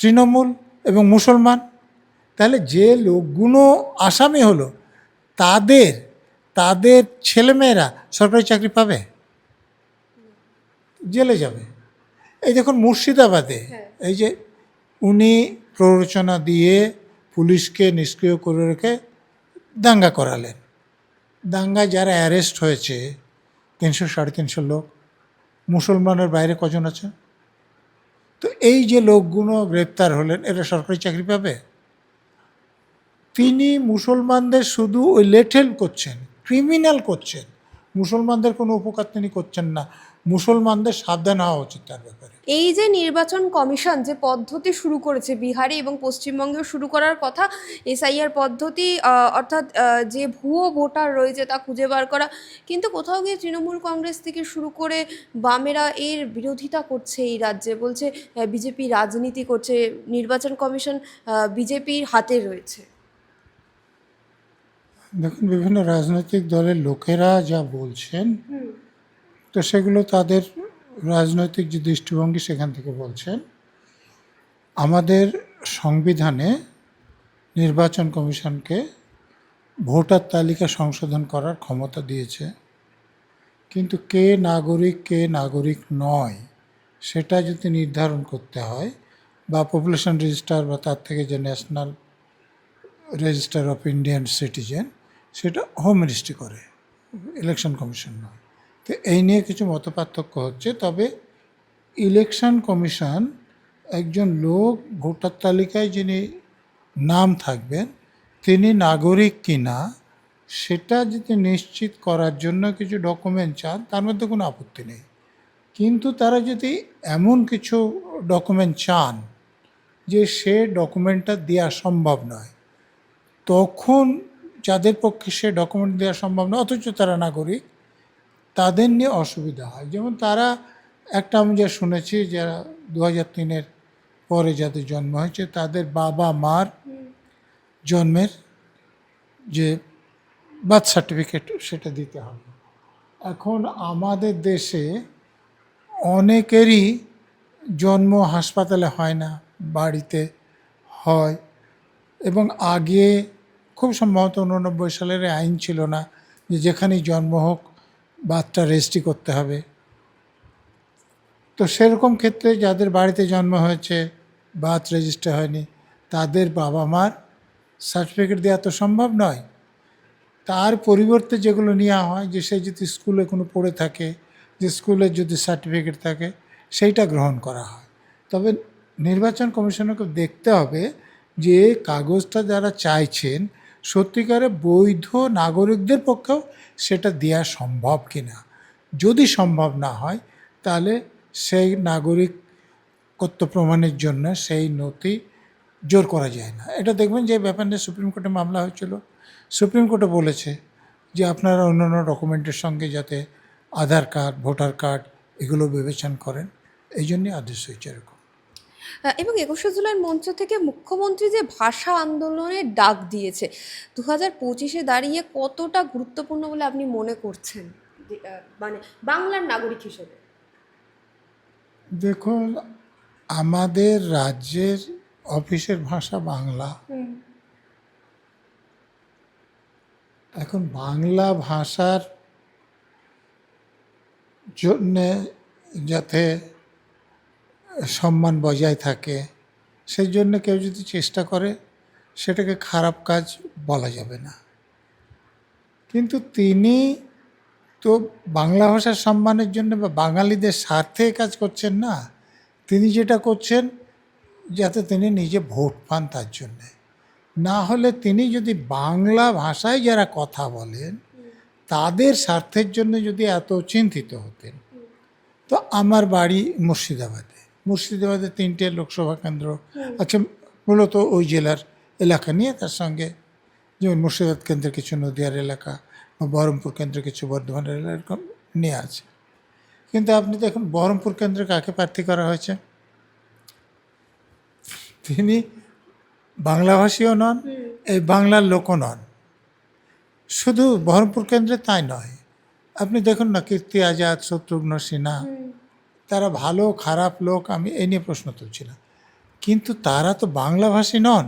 তৃণমূল এবং মুসলমান তাহলে যে লোকগুলো আসামি হলো তাদের তাদের ছেলেমেয়েরা সরকারি চাকরি পাবে? জেলে যাবে। এই দেখুন মুর্শিদাবাদে এই যে উনি প্ররোচনা দিয়ে পুলিশকে নিষ্ক্রিয় করে রেখে দাঙ্গা করালেন। দাঙ্গায় যারা অ্যারেস্ট হয়েছে তিনশো সাড়ে তিনশো লোক। মুসলমানের বাইরে কজন আছে তো এই যে লোকগুলো গ্রেপ্তার হলেন, এরা সরকারি চাকরি পাবে? তিনি মুসলমানদের শুধু ওই লেঠেল করছেন, ক্রিমিনাল করছেন। মুসলমানদের কোনো উপকার তিনি করছেন না। মুসলমানদের সাবধান হওয়া উচিত তার ব্যাপারে। এই যে নির্বাচন কমিশন যে পদ্ধতি শুরু করেছে বিহারে এবং পশ্চিমবঙ্গেও শুরু করার কথা এসআইআর পদ্ধতি অর্থাৎ যে ভুয়ো ভোটার রয়েছে তা খুঁজে বার করা কিন্তু কোথাও গিয়ে তৃণমূল কংগ্রেস থেকে শুরু করে বামেরা এর বিরোধিতা করছে এই রাজ্যে বলছে বিজেপি রাজনীতি করছে নির্বাচন কমিশন বিজেপির হাতে রয়েছে। দেখুন বিভিন্ন রাজনৈতিক দলের লোকেরা যা বলছেন তো সেগুলো তাদের রাজনৈতিক যে দৃষ্টিভঙ্গি সেখান থেকে বলছেন। আমাদের সংবিধানে নির্বাচন কমিশনকে ভোটার তালিকা সংশোধন করার ক্ষমতা দিয়েছে। কিন্তু কে নাগরিক কে নাগরিক নয়, সেটা যদি নির্ধারণ করতে হয় বা পপুলেশন রেজিস্টার বা তার থেকে যে national register of Indian citizen, সেটা হোম মিনিস্ট্রি করে, ইলেকশন কমিশন নয়। তো এই নিয়ে কিছু মতপার্থক্য হচ্ছে। তবে ইলেকশন কমিশন একজন লোক ভোটার তালিকায় যিনি নাম থাকবেন, তিনি নাগরিক কিনা, সেটা যদি নিশ্চিত করার জন্য কিছু ডকুমেন্ট চান, তার মধ্যে কোনো আপত্তি নেই। কিন্তু তারা যদি এমন কিছু ডকুমেন্ট চান যে সে ডকুমেন্টটা দেওয়া সম্ভব নয়, তখন যাদের পক্ষে সে ডকুমেন্ট দেওয়া সম্ভব নয়, অথচ তারা নাগরিক তাদের নিয়ে অসুবিধা হয়। যেমন তারা একটা আমি যা শুনেছি যারা দু হাজার তিনের পরে যাদের জন্ম হয়েছে, তাদের বাবা মার জন্মের যে বার্থ সার্টিফিকেট সেটা দিতে হবে। এখন আমাদের দেশে অনেকেরই জন্ম হাসপাতালে হয় না, বাড়িতে হয় এবং আগে খুব সম্ভবত উননব্বই সালের আইন ছিল না যে যেখানেই জন্ম হোক বাচ্চা রেজিস্ট্রি করতে হবে। তো সেরকম ক্ষেত্রে যাদের বাড়িতে জন্ম হয়েছে, বার্থ রেজিস্টার হয়নি, তাদের বাবা মার সার্টিফিকেট দেওয়া তো সম্ভব নয়। তার পরিবর্তে যেগুলো নেওয়া হয়, যে সে যদি স্কুলে কোনো পড়ে থাকে, যে স্কুলের যদি সার্টিফিকেট থাকে, সেইটা গ্রহণ করা হয়। তবে নির্বাচন কমিশনকে দেখতে হবে যে কাগজটা যারা চাইছেন সত্যিকারে বৈধ নাগরিকদের পক্ষেও সেটা দেওয়া সম্ভব কি না যদি সম্ভব না হয়, তাহলে সেই নাগরিক নাগরিকত্ব প্রমাণের জন্য সেই নথি জোর করা যায় না। এটা দেখবেন যে ব্যাপার নিয়ে সুপ্রিম কোর্টে মামলা হয়েছিল। সুপ্রিম কোর্টে বলেছে যে আপনারা অন্যান্য ডকুমেন্টের সঙ্গে যাতে আধার কার্ড, ভোটার কার্ড এগুলো বিবেচনা করেন। এই জন্যই আদেশ হয়েছে এরকম। এবং একুশে জুলাইয়ের মঞ্চ থেকে মুখ্যমন্ত্রী যে ভাষা আন্দোলনের ডাক দিয়েছে দু হাজার পঁচিশে দাঁড়িয়ে কতটা গুরুত্বপূর্ণ বলে আপনি মনে করছেন? মানে বাংলার নাগরিক হিসেবে। দেখুন আমাদের রাজ্যের অফিসের ভাষা বাংলা। এখন বাংলা ভাষার জন্যে যাতে সম্মান বজায় থাকে, সেই জন্য কেউ যদি চেষ্টা করে, সেটাকে খারাপ কাজ বলা যাবে না। কিন্তু তিনি তো বাংলা ভাষার সম্মানের জন্য বা বাঙালিদের স্বার্থে কাজ করছেন না, তিনি যেটা করছেন, যাতে তিনি নিজে ভোট পান তার জন্যে। না হলে তিনি যদি বাংলা ভাষায় যারা কথা বলেন, তাদের স্বার্থের জন্য যদি এত চিন্তিত হতেন, তো আমার বাড়ি মুর্শিদাবাদে। মুর্শিদাবাদে তিনটে লোকসভা কেন্দ্র। আছে মূলত ওই জেলার এলাকা নিয়ে তার সঙ্গে যেমন মুর্শিদাবাদ কেন্দ্রের কিছু নদিয়ার এলাকা বা বহরমপুর কেন্দ্রে কিছু বর্ধমানের এলাকা নিয়ে আছে। কিন্তু আপনি দেখুন বহরমপুর কেন্দ্রে কাকে প্রার্থী করা হয়েছে? তিনি বাংলাভাষীও নন এই বাংলার লোকও নন। শুধু বহরমপুর কেন্দ্রে তাই নয়। আপনি দেখুন না কীর্তি আজাদ শত্রুঘ্ন সিনহা তারা ভালো, খারাপ লোক, আমি এই নিয়ে প্রশ্ন তুলছি না কিন্তু তারা তো বাংলাভাষী নন।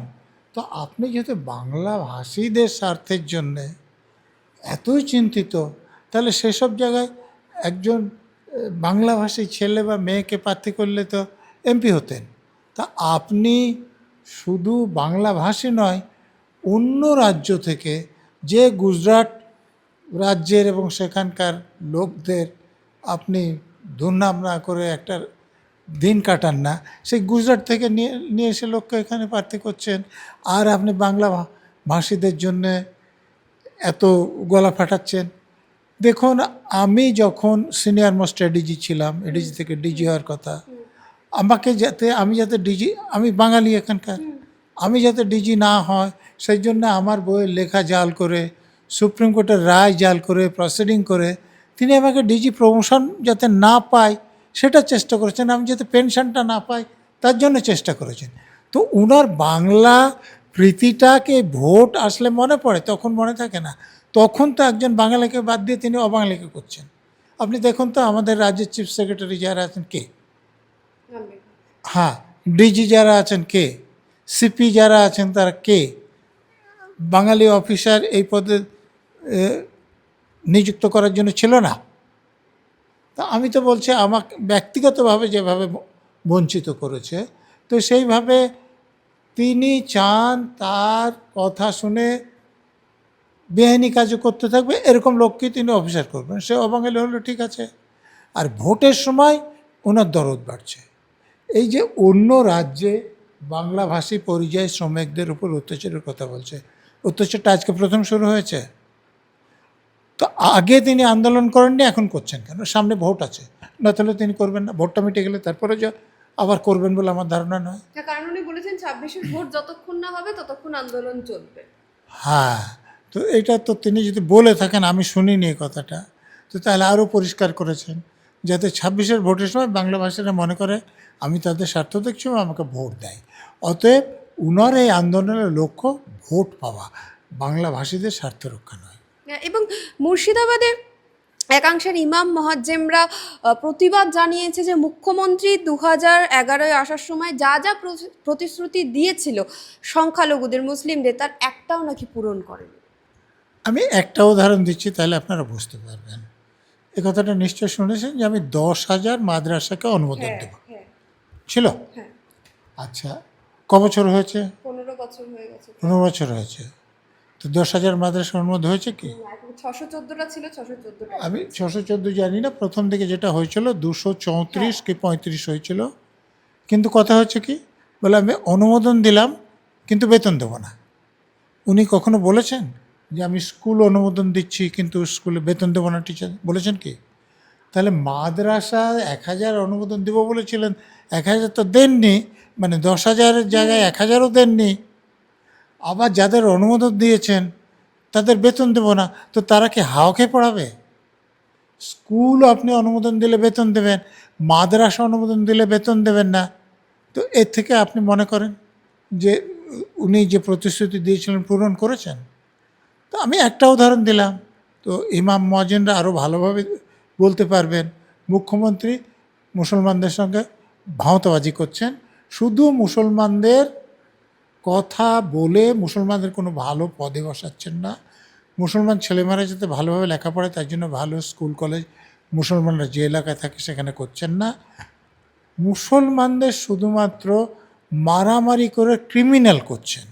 তো আপনি যেহেতু বাংলাভাষীদের স্বার্থের জন্যে এতই চিন্তিত, তাহলে সেসব জায়গায় একজন বাংলাভাষী ছেলে বা মেয়েকে প্রার্থী করলে তো এমপি হতেন। তা আপনি শুধু বাংলাভাষী নয়, অন্য রাজ্য থেকে যে গুজরাট রাজ্যের এবং সেখানকার লোকদের আপনি দুর্নাম না করে একটা দিন কাটান না। সেই গুজরাট থেকে নিয়ে নিয়ে এসে লোককে এখানে প্রার্থী করছেন। আর আপনি বাংলা ভাষীদের জন্যে এত গলা ফাটাচ্ছেন। দেখুন, আমি যখন সিনিয়র মোস্ট এডিজি ছিলাম, এডিজি থেকে ডিজি হওয়ার কথা, আমাকে যাতে, আমি যাতে ডিজি, আমি বাঙালি এখানকার। আমি যাতে ডিজি না হয়, সেই জন্য আমার বইয়ের লেখা জাল করে, সুপ্রিম কোর্টের রায় জাল করে, প্রসিডিং করে তিনি আমাকে ডিজি প্রমোশন যাতে না পায়, সেটা চেষ্টা করেছেন। আমি যাতে পেনশনটা না পাই, তার জন্য চেষ্টা করেছেন। তো ওনার বাংলা প্রীতিটাকে ভোট আসলে মনে পড়ে? তখন মনে থাকে না। তখন তো একজন বাঙালিকে বাদ দিয়ে তিনি অবাঙালিকে করছেন। আপনি দেখুন তো আমাদের রাজ্যের চিফ সেক্রেটারি যারা আছেন কে? হ্যাঁ ডিজি যারা আছেন কে? সিপি যারা আছেন তারা কে? বাঙালি অফিসার এই পদে নিযুক্ত করার জন্য ছিল না। তা আমি তো বলছি, আমাকে ব্যক্তিগতভাবে যেভাবে বঞ্চিত করেছে, তো সেইভাবে তিনি চান তার কথা শুনে বেআইনি কাজও করতে থাকবে, এরকম লোককে তিনি অফিসার করবেন। সে অবাঙালি হলো, ঠিক আছে। আর ভোটের সময় ওনার দরদ বাড়ছে। এই যে অন্য রাজ্যে বাংলাভাষী পরিযায়ী শ্রমিকদের উপর অত্যাচারের কথা বলছে, অত্যাচারটা আজকে প্রথম শুরু হয়েছে? তো আগে তিনি আন্দোলন করেননি এখন করছেন কেন? সামনে ভোট আছে। না তাহলে তিনি করবেন না। ভোটটা মিটে গেলে তারপরে যা আবার করবেন বলে আমার ধারণা নয়। কারণ উনি বলেছেন ছাব্বিশের ভোট যতক্ষণ না হবে ততক্ষণ আন্দোলন চলবে। হ্যাঁ তো এটা তো তিনি যদি বলে থাকেন আমি শুনিনি এই কথাটা তো তাহলে আরও পরিষ্কার করেছেন যাতে ছাব্বিশের ভোটের সময় বাংলা ভাষীরা মনে করে আমি তাদের স্বার্থ দেখছি এবং আমাকে ভোট দেয়। অতএব উনার এই আন্দোলনের লক্ষ্য ভোট পাওয়া বাংলাভাষীদের স্বার্থ রক্ষা নয়। এবং মুর্শিদাবাদে একাংশের ইমাম মহাজ্জেমরা প্রতিবাদ জানিয়েছে যে মুখ্যমন্ত্রী দু হাজার এগারোয় আসার সময় যা যা প্রতিশ্রুতি দিয়েছিল সংখ্যালঘুদের মুসলিমদের তার একটাও নাকি পূরণ করেনি। আমি একটা উদাহরণ দিচ্ছি তাহলে আপনারা বুঝতে পারবেন। এ কথাটা নিশ্চয় শুনেছেন যে আমি দশ হাজার মাদ্রাসাকে অনুমোদন দেব। হ্যাঁ। ছিল? হ্যাঁ। আচ্ছা ক বছর হয়েছে? পনেরো বছর হয়ে গেছে। পনেরো বছর হয়েছে। তো দশ হাজার মাদ্রাসা অনুমোদন হয়েছে কি? ছশো চোদ্দোটা ছিল ছশো চোদ্দোটা। আমি ছশো চোদ্দ জানি না প্রথম দিকে যেটা হয়েছিল দুশো চৌত্রিশ কি পঁয়ত্রিশ হয়েছিল। কিন্তু কথা হচ্ছে কি? বলে আমি অনুমোদন দিলাম কিন্তু বেতন দেবো না। উনি কখনো বলেছেন যে আমি স্কুল অনুমোদন দিচ্ছি কিন্তু স্কুলে বেতন দেবো না টিচার? বলেছেন কি? তাহলে মাদ্রাসা এক হাজার অনুমোদন দেবো বলেছিলেন এক হাজার তো দেননি মানে দশ হাজারের জায়গায় এক হাজারও দেননি। আবার যাদের অনুমোদন দিয়েছেন, তাদের বেতন দেবো না, তো তারা কি হাওকে পড়াবে? স্কুল আপনি অনুমোদন দিলে বেতন দেবেন, মাদ্রাসা অনুমোদন দিলে বেতন দেবেন না, তো এর থেকে আপনি মনে করেন যে উনি যে প্রতিশ্রুতি দিয়েছিলেন, পূরণ করেছেন? তো আমি একটা উদাহরণ দিলাম, তো ইমাম মজেনরা আরও ভালোভাবে বলতে পারবেন, মুখ্যমন্ত্রী মুসলমানদের সঙ্গে ভাঁওতাবাজি করছেন, শুধু মুসলমানদের কথা বলে মুসলমানদের কোনো ভালো পদে বসাচ্ছেন না। মুসলমান ছেলেমেয়েরা যাতে ভালোভাবে লেখাপড়ায়, তার জন্য ভালো স্কুল, কলেজ মুসলমানরা যে এলাকায় থাকে সেখানে করছেন না। মুসলমানদের শুধুমাত্র মারামারি করে ক্রিমিনাল করছেন।